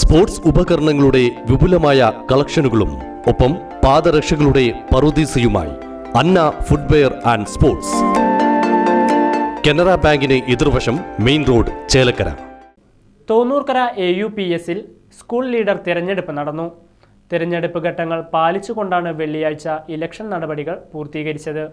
Sports ഉപകരണങ്ങളുടെ വിപുലമായ കളക്ഷനുകളും ഒപ്പം പാദരക്ഷകളുടെ പറുദീസയുമായി Anna footwear and sports. Canara ബാങ്കിന് എതിർവശം main road Chelakkara. Thonnurkara A U P എസിൽ സ്കൂൾ ലീഡർ തിരഞ്ഞെടുപ്പ് നടന്നു. തിരഞ്ഞെടുപ്പ് ഘട്ടങ്ങൾ പാലിച്ചുകൊണ്ടാണ് വെള്ളിയാഴ്ച ഇലക്ഷൻ നടപടികൾ പൂർത്തീകരിച്ചത്.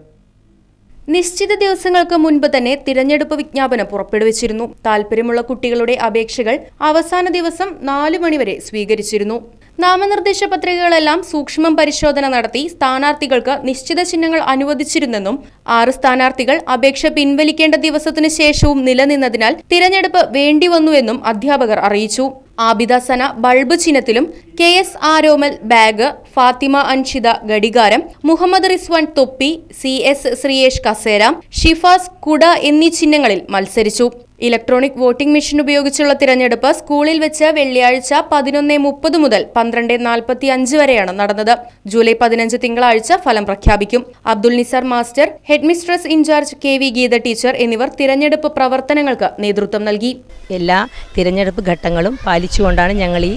നിശ്ചിത ദിവസങ്ങൾക്ക് മുൻപ് തന്നെ തിരഞ്ഞെടുപ്പ് വിജ്ഞാപനം പുറപ്പെടുവിച്ചിരുന്നു. താൽപ്പര്യമുള്ള കുട്ടികളുടെ അപേക്ഷകൾ അവസാന ദിവസം നാലു മണിവരെ സ്വീകരിച്ചിരുന്നു. നാമനിർദ്ദേശ പത്രികകളെല്ലാം സൂക്ഷ്മം പരിശോധന നടത്തി സ്ഥാനാർത്ഥികൾക്ക് നിശ്ചിത ചിഹ്നങ്ങൾ അനുവദിച്ചിരുന്നെന്നും ആറ് സ്ഥാനാർത്ഥികൾ അപേക്ഷ പിൻവലിക്കേണ്ട ദിവസത്തിനു ശേഷവും നിലനിന്നതിനാൽ തിരഞ്ഞെടുപ്പ് വേണ്ടിവന്നുവെന്നും അധ്യാപകർ അറിയിച്ചു. Abida Sana bulb ചിഹ്നത്തിലും K S Aromal bag Fathima Anshitha ഘടികാരം Muhammad Rizwan തൊപ്പി സി എസ് ശ്രീയേഷ് കസേര ഷിഫാസ് കുട എന്നീ ചിഹ്നങ്ങളിൽ മത്സരിച്ചു. ഇലക്ട്രോണിക് വോട്ടിംഗ് മെഷീൻ ഉപയോഗിച്ചുള്ള തിരഞ്ഞെടുപ്പ് സ്കൂളിൽ വെച്ച് വെള്ളിയാഴ്ച പതിനൊന്ന് മുപ്പത് മുതൽ പന്ത്രണ്ട് നാൽപ്പത്തി അഞ്ച് വരെയാണ് നടന്നത്. ജൂലൈ പതിനഞ്ച് തിങ്കളാഴ്ച ഫലം പ്രഖ്യാപിക്കും. Abdul Nisar master headmistress incharge K V Geetha teacher എന്നിവർ തിരഞ്ഞെടുപ്പ് പ്രവർത്തനങ്ങൾക്ക് നേതൃത്വം നൽകി. എല്ലാ തിരഞ്ഞെടുപ്പ് ഘട്ടങ്ങളും പാലിച്ചുകൊണ്ടാണ് ഞങ്ങൾ ഈ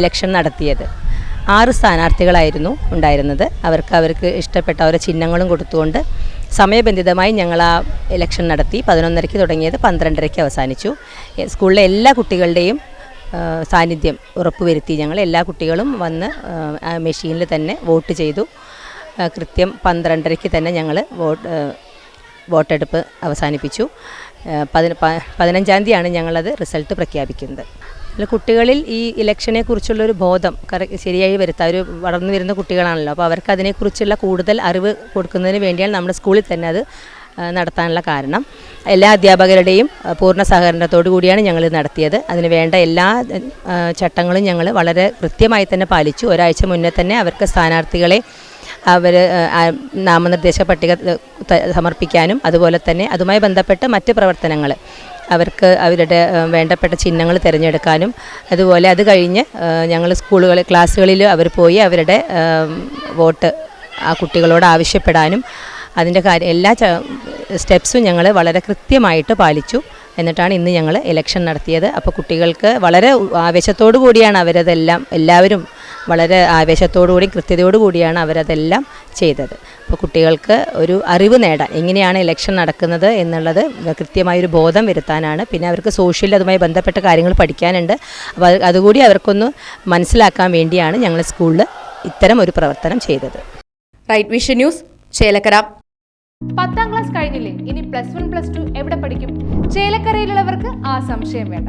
ഇലക്ഷൻ നടത്തിയത്. ആറ് സ്ഥാനാർത്ഥികളായിരുന്നു ഉണ്ടായിരുന്നത്. അവർക്ക് അവർക്ക് ഇഷ്ടപ്പെട്ട ഓരോ ചിഹ്നങ്ങളും കൊടുത്തുകൊണ്ട് സമയബന്ധിതമായി ഞങ്ങൾ ആ ഇലക്ഷൻ നടത്തി. പതിനൊന്നരയ്ക്ക് തുടങ്ങിയത് പന്ത്രണ്ടരയ്ക്ക് അവസാനിച്ചു. സ്കൂളിലെ എല്ലാ കുട്ടികളുടെയും സാന്നിധ്യം ഉറപ്പുവരുത്തി ഞങ്ങൾ എല്ലാ കുട്ടികളും വന്ന് മെഷീനിൽ തന്നെ വോട്ട് ചെയ്തു. കൃത്യം പന്ത്രണ്ടരയ്ക്ക് തന്നെ ഞങ്ങൾ വോട്ട് വോട്ടെടുപ്പ് അവസാനിപ്പിച്ചു. പതിന പതിനഞ്ചാം തീയതിയാണ് ഞങ്ങളത് റിസൾട്ട് പ്രഖ്യാപിക്കുന്നത്. അല്ല കുട്ടികളിൽ ഈ ഇലക്ഷനെ കുറിച്ചുള്ളൊരു ബോധം കറ ശരിയായി വരുത്താൻ ഒരു വളർന്നു വരുന്ന കുട്ടികളാണല്ലോ. അപ്പോൾ അവർക്ക് അതിനെക്കുറിച്ചുള്ള കൂടുതൽ അറിവ് കൊടുക്കുന്നതിന് വേണ്ടിയാണ് നമ്മുടെ സ്കൂളിൽ തന്നെ അത് നടത്താനുള്ള കാരണം. എല്ലാ അധ്യാപകരുടെയും പൂർണ സഹകരണത്തോടു കൂടിയാണ് ഞങ്ങൾ നടത്തിയത്. അതിന് വേണ്ട എല്ലാ ചട്ടങ്ങളും ഞങ്ങൾ വളരെ കൃത്യമായി തന്നെ പാലിച്ചു. ഒരാഴ്ച മുന്നേ തന്നെ അവർക്ക് സ്ഥാനാർത്ഥികളെ അവർ നാമനിർദ്ദേശ പട്ടിക സമർപ്പിക്കാനും അതുപോലെ തന്നെ അതുമായി ബന്ധപ്പെട്ട മറ്റ് പ്രവർത്തനങ്ങൾ അവർക്ക് അവരുടെ വേണ്ടപ്പെട്ട ചിഹ്നങ്ങൾ തിരഞ്ഞെടുക്കാനും അതുപോലെ അത് കഴിഞ്ഞ് ഞങ്ങൾ സ്കൂളുകൾ ക്ലാസ്സുകളിൽ അവർ പോയി അവരുടെ വോട്ട് ആ കുട്ടികളോട് ആവശ്യപ്പെടാനും അതിന്റെ കാര്യം എല്ലാ സ്റ്റെപ്സും ഞങ്ങൾ വളരെ കൃത്യമായിട്ട് പാലിച്ചു. എന്നിട്ടാണ് ഇന്ന് ഞങ്ങൾ ഇലക്ഷൻ നടത്തിയത്. അപ്പോൾ കുട്ടികൾക്ക് വളരെ ആവേശത്തോടു കൂടിയാണ് അവരതെല്ലാം എല്ലാവരും വളരെ ആവേശത്തോടുകൂടി കൃത്യതയോടു കൂടിയാണ് അവരതെല്ലാം ചെയ്തത്. അപ്പോൾ കുട്ടികൾക്ക് ഒരു അറിവ് നേടാൻ എങ്ങനെയാണ് ഇലക്ഷൻ നടക്കുന്നത് എന്നുള്ളത് കൃത്യമായൊരു ബോധം വരുത്താനാണ്. പിന്നെ അവർക്ക് സോഷ്യൽ അതുമായി ബന്ധപ്പെട്ട കാര്യങ്ങൾ പഠിക്കാനുണ്ട്. അപ്പോൾ അത് അതുകൂടി അവർക്കൊന്ന് മനസ്സിലാക്കാൻ വേണ്ടിയാണ് ഞങ്ങൾ സ്കൂളിൽ ഇത്തരം ഒരു പ്രവർത്തനം ചെയ്തത്. Right vision news Chelakkara. പത്താം ക്ലാസ് കഴിഞ്ഞില്ലേ? ഇനി പ്ലസ് വൺ പ്ലസ് ടു എവിടെ പഠിക്കും? ചേലക്കരയിലുള്ളവർക്ക് ആ സംശയം വേണ്ട.